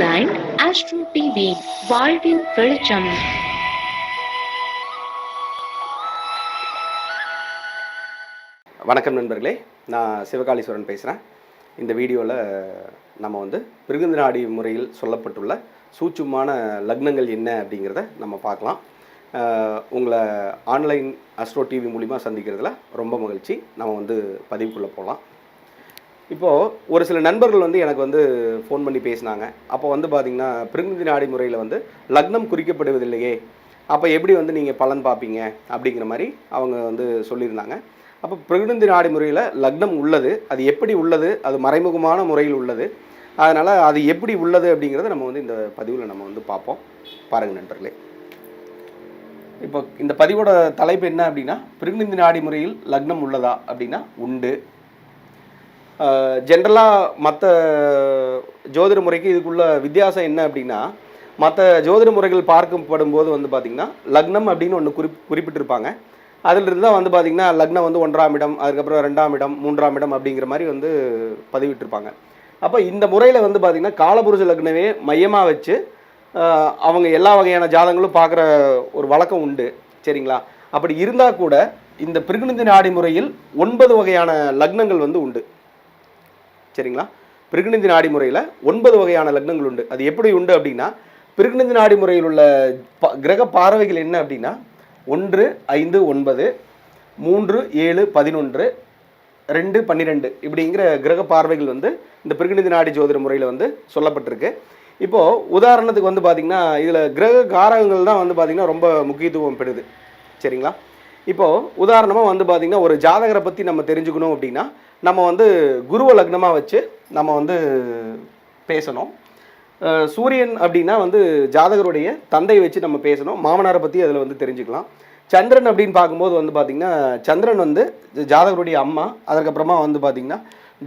Line astro TV வாழ்வின் வெளிச்சம். வணக்கம் நண்பர்களே நான் சிவகாளீஸ்வரன் பேசுகிறேன் இந்த வீடியோவில் நம்ம வந்து பிருகுந்த நாடி முறையில் சொல்லப்பட்டுள்ள சூட்சுமான லக்னங்கள் என்ன அப்படிங்கிறத நம்ம பார்க்கலாம். உங்களை ஆன்லைன் அஸ்ட்ரோ டிவி மூலிமா சந்திக்கிறதுல ரொம்ப மகிழ்ச்சி. நம்ம வந்து பதிவுக்குள்ளே போகலாம் இப்போது ஒரு சில நண்பர்கள் வந்து எனக்கு வந்து ஃபோன் பண்ணி பேசினாங்க. அப்போ வந்து பார்த்திங்கன்னா பிரதிநிதி நாடி முறையில் வந்து லக்னம் குறிக்கப்படுவதில்லையே. அப்போ எப்படி வந்து நீங்கள் பலன் பார்ப்பீங்க அப்படிங்கிற மாதிரி அவங்க வந்து சொல்லியிருந்தாங்க. அப்போ பிரகிருந்தி நாடி முறையில் லக்னம் உள்ளது. அது எப்படி உள்ளது? அது மறைமுகமான முறையில் உள்ளது. அதனால் அது எப்படி உள்ளது அப்படிங்கிறத நம்ம வந்து இந்த பதிவில் நம்ம வந்து பார்ப்போம் பாருங்கள் நண்பர்களே. இப்போ இந்த பதிவோட தலைப்பு என்ன அப்படின்னா பிருகுந்தி நாடி முறையில் லக்னம் உள்ளதா அப்படின்னா உண்டு. ஜென்ரலாக மற்ற ஜோதிட முறைக்கு இதுக்குள்ள வித்தியாசம் என்ன அப்படின்னா மற்ற ஜோதிட முறைகள் பார்க்கப்படும் போது வந்து பார்த்திங்கன்னா லக்னம் அப்படின்னு ஒன்று குறிப் குறிப்பிட்டிருப்பாங்க. அதிலிருந்து தான் வந்து பார்த்திங்கன்னா லக்னம் வந்து ஒன்றாம் இடம் அதுக்கப்புறம் ரெண்டாம் இடம் மூன்றாம் இடம் அப்படிங்கிற மாதிரி வந்து பதிவிட்டிருப்பாங்க. அப்போ இந்த முறையில் வந்து பார்த்திங்கன்னா காலபுருஷ லக்னவே மையமாக வச்சு அவங்க எல்லா வகையான ஜாதகங்களும் பார்க்குற ஒரு வழக்கம் உண்டு. சரிங்களா? அப்படி இருந்தால் கூட இந்த பிருகுநிதி நாடி முறையில் ஒன்பது வகையான லக்னங்கள் வந்து உண்டு. சரிங்களா? பிருகுநிதி நாடி முறையில் ஒன்பது வகையான லக்னங்கள் உண்டு. அது எப்படி உண்டு அப்படின்னா பிருகுநிதி நாடி முறையில் உள்ள ப- கிரக பார்வைகள் என்ன அப்படின்னா ஒன்று ஐந்து ஒன்பது மூன்று ஏழு பதினொன்று ரெண்டு பன்னிரெண்டு இப்படிங்கிற கிரக பார்வைகள் வந்து இந்த பிருகுநிதி நாடி ஜோதிட முறையில் வந்து சொல்லப்பட்டிருக்கு. இப்போது உதாரணத்துக்கு வந்து பார்த்திங்கன்னா இதில் கிரக காரகங்கள் தான் வந்து பார்த்திங்கன்னா ரொம்ப முக்கியத்துவம் பெறுது. சரிங்களா? இப்போது உதாரணமாக வந்து பார்த்திங்கன்னா ஒரு ஜாதகரை பற்றி நம்ம தெரிஞ்சுக்கணும் அப்படின்னா நம்ம வந்து குருவ லக்னமாக வச்சு நம்ம வந்து பேசணும். சூரியன் அப்படின்னா வந்து ஜாதகருடைய தந்தையை வச்சு நம்ம பேசணும். மாமனாரை பற்றி அதில் வந்து தெரிஞ்சுக்கலாம். சந்திரன் அப்படின்னு பார்க்கும்போது வந்து பார்த்திங்கன்னா சந்திரன் வந்து ஜாதகருடைய அம்மா. அதுக்கப்புறமா வந்து பார்த்திங்கன்னா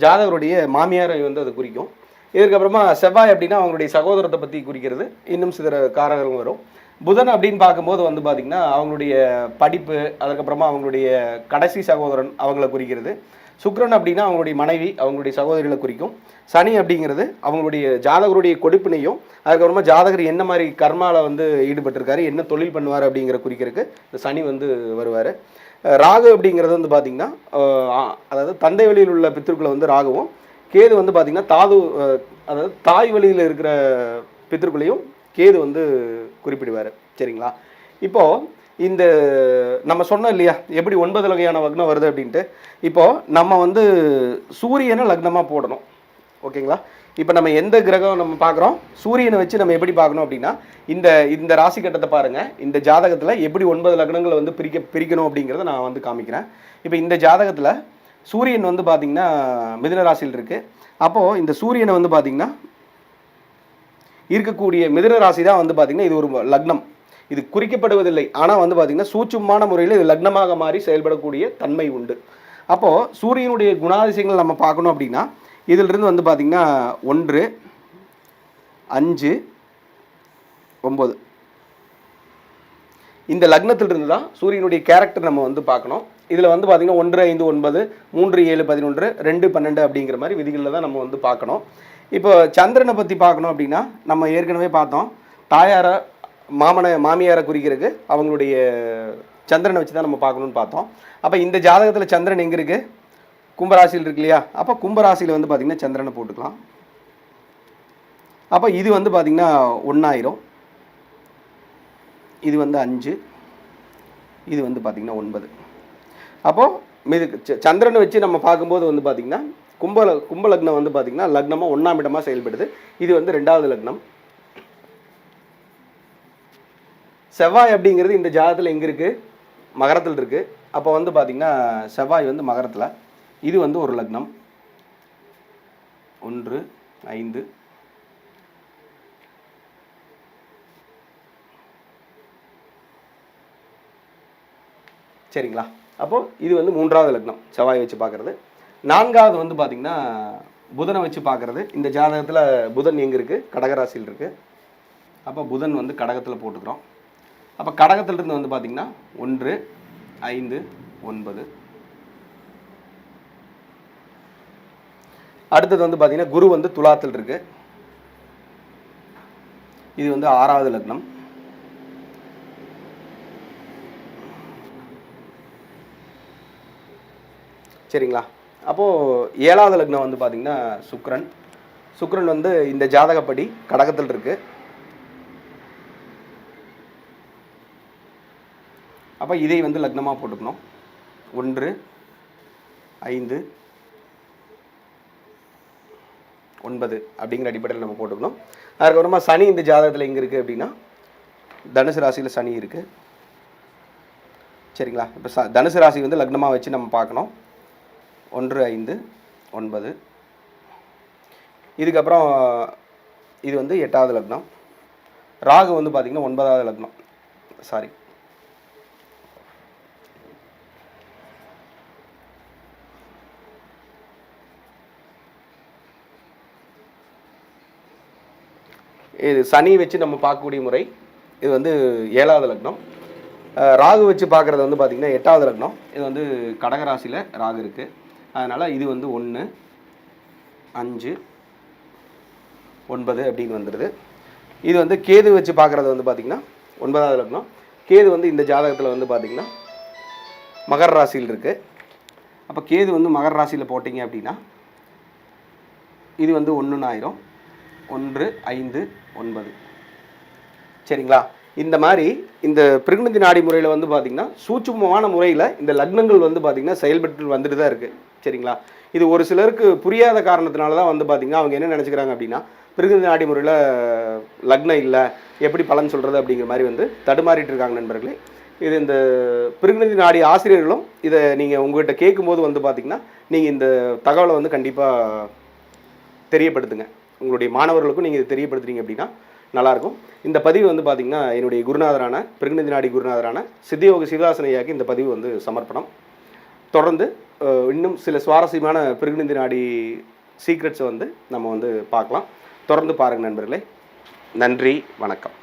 ஜாதகருடைய மாமியாரை வந்து அது குறிக்கும். இதுக்கப்புறமா செவ்வாய் அப்படின்னா அவங்களுடைய சகோதரத்தை பற்றி குறிக்கிறது. இன்னும் சில காரகங்கள் வரும். புதன் அப்படின்னு பார்க்கும்போது வந்து பார்த்திங்கன்னா அவங்களுடைய படிப்பு அதுக்கப்புறமா அவங்களுடைய கடைசி சகோதரன் அவங்கள குறிக்கிறது. சுக்ரன் அப்படின்னா அவங்களுடைய மனைவி அவங்களுடைய சகோதரிகளை குறிக்கும். சனி அப்படிங்கிறது அவங்களுடைய ஜாதகருடைய கொடுப்பினையும் அதுக்கப்புறமா ஜாதகர் என்ன மாதிரி கர்மாவில் வந்து ஈடுபட்டிருக்காரு என்ன தொழில் பண்ணுவார் அப்படிங்கிற குறிக்கிறதுக்கு இந்த சனி வந்து வருவார். ராகு அப்படிங்கிறது வந்து பார்த்திங்கன்னா அதாவது தந்தை வழியில் உள்ள பித்திருக்களை வந்து ராகுவும் கேது வந்து பார்த்திங்கன்னா தாது அதாவது தாய் வழியில் இருக்கிற பித்திருக்களையும் கேது வந்து குறிப்பிடுவார். சரிங்களா? இப்போது இந்த நம்ம சொன்னோம் இல்லையா எப்படி ஒன்பது வகையான லக்னம் வருது அப்படின்ட்டு. இப்போது நம்ம வந்து சூரியனை லக்னமாக போடணும். ஓகேங்களா? இப்போ நம்ம எந்த கிரகம் நம்ம பார்க்குறோம்? சூரியனை வச்சு நம்ம எப்படி பார்க்கணும் அப்படின்னா இந்த இந்த ராசி கட்டத்தை பாருங்கள் இந்த ஜாதகத்தில் எப்படி ஒன்பது லக்னங்களை வந்து பிரிக்க பிரிக்கணும் அப்படிங்கிறத நான் வந்து காமிக்கிறேன். இப்போ இந்த ஜாதகத்தில் சூரியன் வந்து பார்த்திங்கன்னா மிதுன ராசியில் இருக்குது அப்போது இந்த சூரியனை வந்து பார்த்திங்கன்னா இருக்கக்கூடிய மிதுன ராசி தான் வந்து பார்த்திங்கன்னா இது ஒரு லக்னம். இது குறிக்கப்படுவதில்லை. ஆனால் வந்து பார்த்திங்கன்னா சூட்சுமான முறையில் இது லக்னமாக மாறி செயல்படக்கூடிய தன்மை உண்டு. அப்போது சூரியனுடைய குணாதிசயங்கள் நம்ம பார்க்கணும் அப்படின்னா இதிலிருந்து வந்து பார்த்திங்கன்னா ஒன்று அஞ்சு ஒம்பது. இந்த லக்னத்திலிருந்து தான் சூரியனுடைய கேரக்டர் நம்ம வந்து பார்க்கணும். இதில் வந்து பார்த்திங்கன்னா ஒன்று ஐந்து ஒன்பது மூன்று ஏழு பதினொன்று ரெண்டு பன்னெண்டு அப்படிங்கிற மாதிரி விதிகளில் தான் நம்ம வந்து பார்க்கணும். இப்போ சந்திரனை பற்றி பார்க்கணும் அப்படின்னா நம்ம ஏற்கனவே பார்த்தோம். தாயாரை மாமனை மாமியாரை குறிக்கிறதுக்கு அவங்களுடைய சந்திரனை வச்சு தான் நம்ம பார்க்கணும்னு பார்த்தோம். அப்போ இந்த ஜாதகத்தில் சந்திரன் எங்கே இருக்குது கும்பராசியில் இருக்கு இல்லையா? அப்போ கும்பராசியில் வந்து பார்த்திங்கன்னா சந்திரனை போட்டுக்கலாம். அப்போ இது வந்து பார்த்திங்கன்னா ஒன்றாயிரம் இது வந்து அஞ்சு. இது வந்து பார்த்திங்கன்னா ஒன்பது. அப்போது இது ச- சந்திரனை வச்சு நம்ம பார்க்கும்போது வந்து பார்த்திங்கன்னா கும்ப கும்ப லக்னம் வந்து பார்த்திங்கன்னா லக்னமாக ஒன்றாம் இடமாக செயல்படுது. இது வந்து ரெண்டாவது லக்னம். செவ்வாய் அப்படிங்கிறது இந்த ஜாதகத்தில் எங்கே இருக்குது மகரத்தில் இருக்குது அப்போ வந்து பார்த்திங்கன்னா செவ்வாய் வந்து மகரத்தில். இது வந்து ஒரு லக்னம். ஒன்று ஐந்து. சரிங்களா? அப்போது இது வந்து மூன்றாவது லக்னம் செவ்வாய் வச்சு பார்க்குறது நான்காவது வந்து பார்த்திங்கன்னா புதனை வச்சு பார்க்குறது இந்த ஜாதகத்தில் புதன் எங்கே இருக்குது கடகராசியில் இருக்குது அப்போ புதன் வந்து கடகத்தில் போட்டுக்கிறோம். அப்போ கடகத்திலிருந்து வந்து பார்த்திங்கன்னா ஒன்று ஐந்து ஒன்பது. அடுத்தது வந்து பார்த்திங்கன்னா குரு வந்து துலாத்தில் இருக்கு. இது வந்து ஆறாவது லக்னம். சரிங்களா? அப்போது ஏழாவது லக்னம் வந்து பார்த்திங்கன்னா சுக்ரன். சுக்ரன் வந்து இந்த ஜாதகப்படி கடகத்தில் இருக்கு. அப்போ இதை வந்து லக்னமாக போட்டுக்கணும். ஒன்று ஐந்து ஒன்பது அப்படிங்கிற அடிப்படையில் நம்ம போட்டுக்கணும். அதுக்கப்புறமா சனி இந்த ஜாதகத்தில் எங்கே இருக்குது அப்படின்னா தனுசு ராசியில் சனி இருக்குது சரிங்களா? இப்போ ச தனுசு ராசி வந்து லக்னமாக வச்சு நம்ம பார்க்கணும். ஒன்று ஐந்து ஒன்பது. இதுக்கப்புறம் இது வந்து எட்டாவது லக்னம். ராகு வந்து பார்த்திங்கன்னா ஒன்பதாவது லக்னம். சாரி இது சனி வச்சு நம்ம பார்க்கக்கூடிய முறை இது வந்து ஏழாவது லக்னம். ராகு வச்சு பார்க்குறது வந்து பார்த்திங்கன்னா எட்டாவது லக்னம். இது வந்து கடகராசியில் ராகு இருக்குது அதனால் இது வந்து ஒன்று அஞ்சு ஒன்பது அப்படின்னு வந்துடுது இது வந்து கேது வச்சு பார்க்குறது வந்து பார்த்திங்கன்னா ஒன்பதாவது லக்னம். கேது வந்து இந்த ஜாதகத்தில் வந்து பார்த்திங்கன்னா மகர ராசியில் இருக்குது அப்போ கேது வந்து மகர ராசியில் போட்டிங்க அப்படின்னா இது வந்து ஒன்றுன்னு ஆயிரும். ஒன்று ஐந்து ஒன்பது. சரிங்களா? இந்த மாதிரி இந்த பிருகுநந்தி நாடி முறையில் வந்து பார்த்திங்கன்னா சூட்சுமமான முறையில் இந்த லக்னங்கள் வந்து பார்த்திங்கன்னா செயல்பட்டு வந்துட்டு தான் இருக்குது சரிங்களா? இது ஒரு சிலருக்கு புரியாத காரணத்தினால தான் வந்து பார்த்திங்கன்னா அவங்க என்ன நினச்சிக்கிறாங்க அப்படின்னா பிருகுநந்தி நாடி முறையில் லக்னம் இல்லை எப்படி பலன் சொல்கிறது அப்படிங்கிற மாதிரி வந்து தடுமாறிட்டு இருக்காங்க நண்பர்களே. இது இந்த பிருகுநந்தி நாடி ஆசிரியர்களும் இதை நீங்கள் உங்கள்கிட்ட கேட்கும்போது வந்து பார்த்திங்கன்னா நீங்கள் இந்த தகவலை வந்து கண்டிப்பாக தெரியப்படுத்துங்க. உங்களுடைய மாணவர்களுக்கும் நீங்கள் இதை தெரியப்படுத்துறீங்க அப்படின்னா நல்லாயிருக்கும். இந்த பதிவு வந்து பார்த்திங்கன்னா என்னுடைய குருநாதரான பிருகுநந்தி நாடி குருநாதரான சித்தியோக சிவதாசனையாக்கு இந்த பதிவு வந்து சமர்ப்பணம். தொடர்ந்து இன்னும் சில சுவாரஸ்யமான பிருகுநந்தி நாடி சீக்ரெட்ஸை வந்து நம்ம வந்து பார்க்கலாம். தொடர்ந்து பாருங்கள் நண்பர்களே. நன்றி வணக்கம்.